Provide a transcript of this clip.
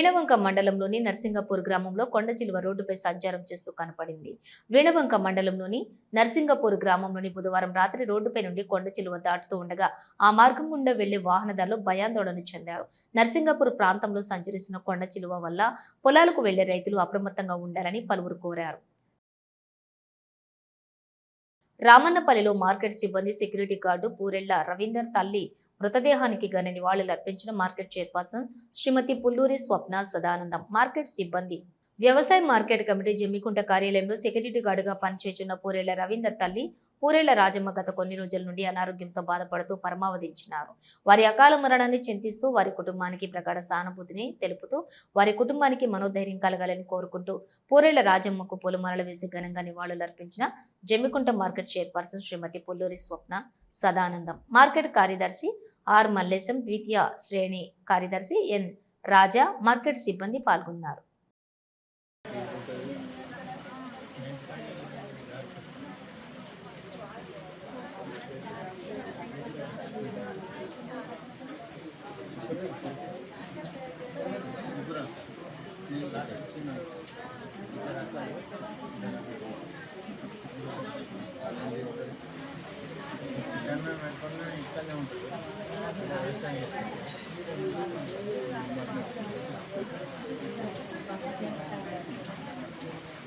వేణవంక మండలంలోని నర్సింగపూర్ గ్రామంలో కొండచిలువ రోడ్డుపై సంచారం చేస్తూ కనపడింది. వేణవంక మండలంలోని నర్సింగపూర్ గ్రామంలోని బుధవారం రాత్రి రోడ్డుపై నుండి కొండచిలువ దాటుతూ ఉండగా ఆ మార్గం గుండా వెళ్ళే వాహనదారులు భయాందోళన చెందారు. నర్సింగపూర్ ప్రాంతంలో సంచరిస్తున్న కొండచిలువ వల్ల పొలాలకు వెళ్ళే రైతులు అప్రమత్తంగా ఉండాలని పలువురు కోరారు. రామన్నపల్లిలో మార్కెట్ సిబ్బంది సెక్యూరిటీ గార్డు పూరెళ్ళ రవీందర్ తల్లి మృతదేహానికి ఘన నివాళులు అర్పించిన market chairperson Srimati Pulluri Swapna Sadanandam. Market సిబ్బంది వ్యవసాయ మార్కెట్ కమిటీ జమ్మికుంట కార్యాలయంలో సెక్యూరిటీ గార్డుగా పనిచేస్తున్న పూరేళ్ళ రవీందర్ తల్లి పూరేళ్ళ రాజమ్మ గత కొన్ని రోజుల నుండి అనారోగ్యంతో బాధపడుతూ పరమావధించినారు. వారి అకాల మరణాన్ని చింతిస్తూ వారి కుటుంబానికి ప్రగాఢ సానుభూతిని తెలుపుతూ వారి కుటుంబానికి మనోధైర్యం కలగాలని కోరుకుంటూ పూరేళ్ళ రాజమ్మకు పూలమాలలు వేసి ఘనంగా నివాళులు అర్పించిన Jammikunta market chairperson Srimati Pulluri Swapna Sadanandam. Market కార్యదర్శి ఆర్ మల్లేశం ద్వితీయ శ్రేణి కార్యదర్శి ఎన్ రాజా మార్కెట్ సిబ్బంది పాల్గొన్నారు. ఇక్కడనే ఉంటుంది వ్యవసాయం చేసుకుంటాం